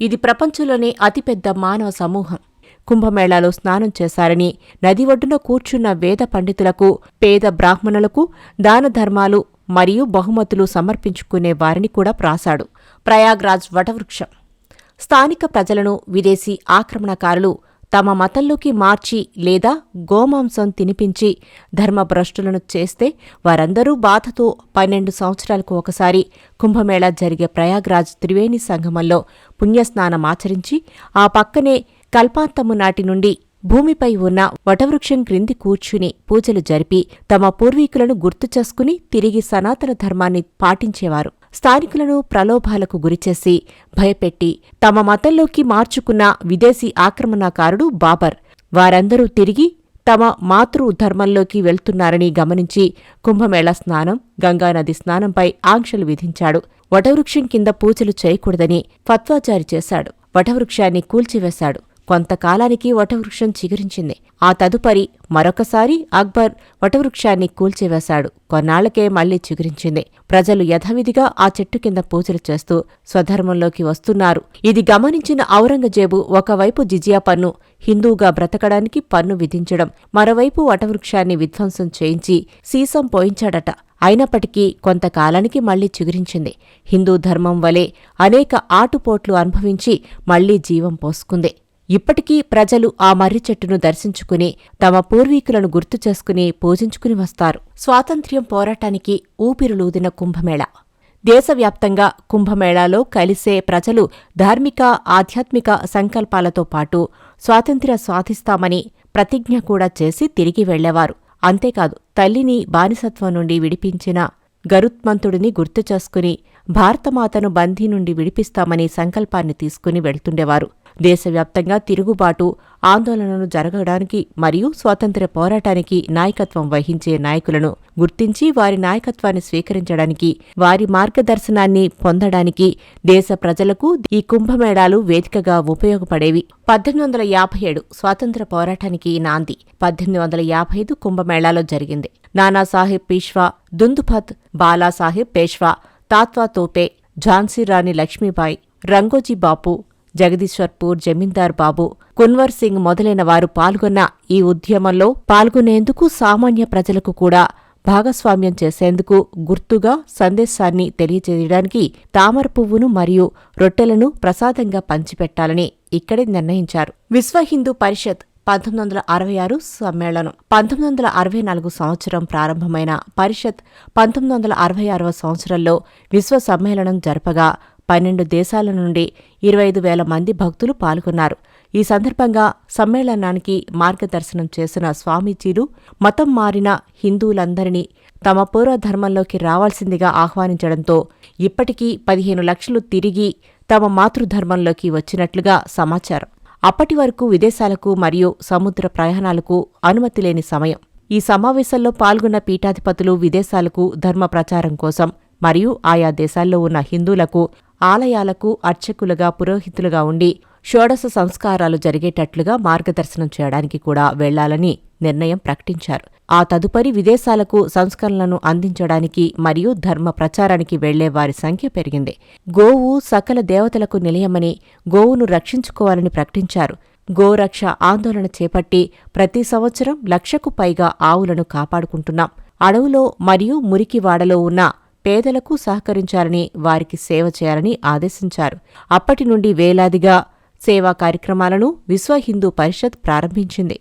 ఇది ప్రపంచంలోనే అతిపెద్ద మానవ సమూహం. కుంభమేళాలో స్నానం చేశారని నది ఒడ్డున కూర్చున్న వేద పండితులకు పేద బ్రాహ్మణులకు దానధర్మాలు మరియు బహుమతులు సమర్పించుకునే వారిని కూడా ప్రాసాడు ప్రయాగ్రాజ్ వటవృక్షం. స్థానిక ప్రజలను విదేశీ ఆక్రమణకారులు తమ మతంలోకి మార్చి లేదా గోమాంసం తినిపించి ధర్మభ్రష్టులను చేస్తే వారందరూ బాధతో పన్నెండు సంవత్సరాలకు ఒకసారి కుంభమేళా జరిగే ప్రయాగ్రాజ్ త్రివేణి సంగమంలో పుణ్యస్నానమాచరించి ఆ పక్కనే కల్పాంతము నాటి నుండి భూమిపై ఉన్న వటవృక్షం క్రింది కూర్చుని పూజలు జరిపి తమ పూర్వీకులను గుర్తు చేసుకుని తిరిగి సనాతన ధర్మాన్ని పాటించేవారు. స్థానికులను ప్రలోభాలకు గురిచేసి భయపెట్టి తమ మతంలోకి మార్చుకున్న విదేశీ ఆక్రమణకారుడు బాబర్. వారందరూ తిరిగి తమ మాతృ ధర్మంలోకి వెళ్తున్నారని గమనించి కుంభమేళ స్నానం గంగానది స్నానంపై ఆంక్షలు విధించాడు. వటవృక్షం కింద పూజలు చేయకూడదని ఫత్వా జారీ చేశాడు. వటవృక్షాన్ని కూల్చివేశాడు. కొంతకాలానికి వటవృక్షం చిగురించింది. ఆ తదుపరి మరొకసారి అక్బర్ వటవృక్షాన్ని కూల్చివేశాడు. కొన్నాళ్ళకే మళ్ళీ చిగురించింది. ప్రజలు యథావిధిగా ఆ చెట్టు కింద పూజలు చేస్తూ స్వధర్మంలోకి వస్తున్నారు. ఇది గమనించిన ఔరంగజేబు ఒకవైపు జిజియా పన్ను హిందూగా బ్రతకడానికి పన్ను విధించడం మరోవైపు వటవృక్షాన్ని విధ్వంసం చేయించి సీసం పోయించాడట. అయినప్పటికీ కొంతకాలానికి మళ్ళీ చిగురించింది. హిందూ ధర్మం వలె అనేక ఆటుపోట్లు అనుభవించి మళ్ళీ జీవం పోసుకుంది. ఇప్పటికీ ప్రజలు ఆ మర్రి చెట్టును దర్శించుకుని తమ పూర్వీకులను గుర్తు చేసుకుని పూజించుకుని వస్తారు. స్వాతంత్ర్యం పోరాటానికి ఊపిరులూదిన కుంభమేళ. దేశవ్యాప్తంగా కుంభమేళాలో కలిసే ప్రజలు ధార్మిక ఆధ్యాత్మిక సంకల్పాలతో పాటు స్వాతంత్ర్య సాధిస్తామని ప్రతిజ్ఞ కూడా చేసి తిరిగి వెళ్ళేవారు. అంతేకాదు తల్లిని బానిసత్వం నుండి విడిపించిన గరుత్మంతుడిని గుర్తు చేసుకుని భారతమాతను బందీ నుండి విడిపిస్తామని సంకల్పాన్ని తీసుకుని వెళ్తుండేవారు. దేశవ్యాప్తంగా తిరుగుబాటు ఆందోళనలు జరగడానికి మరియు స్వాతంత్ర్య పోరాటానికి నాయకత్వం వహించే నాయకులను గుర్తించి వారి నాయకత్వాన్ని స్వీకరించడానికి వారి మార్గదర్శనాన్ని పొందడానికి దేశ ప్రజలకు ఈ కుంభమేళాలు వేదికగా ఉపయోగపడేవి. పద్దెనిమిది వందల యాభై ఏడు స్వాతంత్ర పోరాటానికి నాంది. పద్దెనిమిది వందల యాభై ఐదు కుంభమేళాలో జరిగింది. నానాసాహెబ్ పీష్వా దుందుభత్ బాలాసాహెబ్ పేష్వా తాత్వా తోపే ఝాన్సీ రాణి లక్ష్మీబాయి రంగోజీ బాపు జగదీశ్వర్పూర్ జమీందార్ బాబు కున్వర్ సింగ్ మొదలైన వారు పాల్గొన్న ఈ ఉద్యమంలో పాల్గొనేందుకు సామాన్య ప్రజలకు కూడా భాగస్వామ్యం చేసేందుకు గుర్తుగా సందేశాన్ని తెలియజేయడానికి తామర పువ్వును మరియు రొట్టెలను ప్రసాదంగా పంచిపెట్టాలని ఇక్కడే నిర్ణయించారు. విశ్వ హిందూ పరిషత్ పంతొమ్మిది వందల అరవై ఆరు సమ్మేళనం. పంతొమ్మిది వందల అరవై నాలుగు సంవత్సరం ప్రారంభమైన పరిషత్ పంతొమ్మిది వందల అరవై ఆరవ సంవత్సరంలో విశ్వ సమ్మేళనం జరపగా పన్నెండు దేశాల నుండి ఇరవై ఐదు వేల మంది భక్తులు పాల్గొన్నారు. ఈ సందర్భంగా సమ్మేళనానికి మార్గదర్శనం చేసిన స్వామీజీలు మతం మారిన హిందువులందరినీ తమ పూర్వధర్మంలోకి రావాల్సిందిగా ఆహ్వానించడంతో ఇప్పటికీ పదిహేను లక్షలు తిరిగి తమ మాతృధర్మంలోకి వచ్చినట్లుగా సమాచారం. అప్పటి వరకు విదేశాలకు మరియు సముద్ర ప్రయాణాలకు అనుమతి లేని సమయం. ఈ సమావేశంలో పాల్గొన్న పీఠాధిపతులు విదేశాలకు ధర్మ ప్రచారం కోసం మరియు ఆయా దేశాల్లో ఉన్న హిందువులకు ఆలయాలకు అర్చకులుగా పురోహితులుగా ఉండి షోడశ సంస్కారాలు జరిగేటట్లుగా మార్గదర్శనం చేయడానికి కూడా వెళ్ళాలని నిర్ణయం ప్రకటించారు. ఆ తదుపరి విదేశాలకు సంస్కరణలను అందించడానికి మరియు ధర్మ ప్రచారానికి వెళ్ళే వారి సంఖ్య పెరిగింది. గోవు సకల దేవతలకు నిలయమని గోవును రక్షించుకోవాలని ప్రకటించారు. గోరక్ష ఆందోళన చేపట్టి ప్రతి సంవత్సరం లక్షకు పైగా ఆవులను కాపాడుకుంటున్నాం. అడవులో మరియు మురికివాడలో ఉన్న పేదలకు సహకరించాలని వారికి సేవ చేయాలని ఆదేశించారు. అప్పటి నుండి వేలాదిగా సేవా కార్యక్రమాలను విశ్వ హిందూ పరిషత్ ప్రారంభించింది.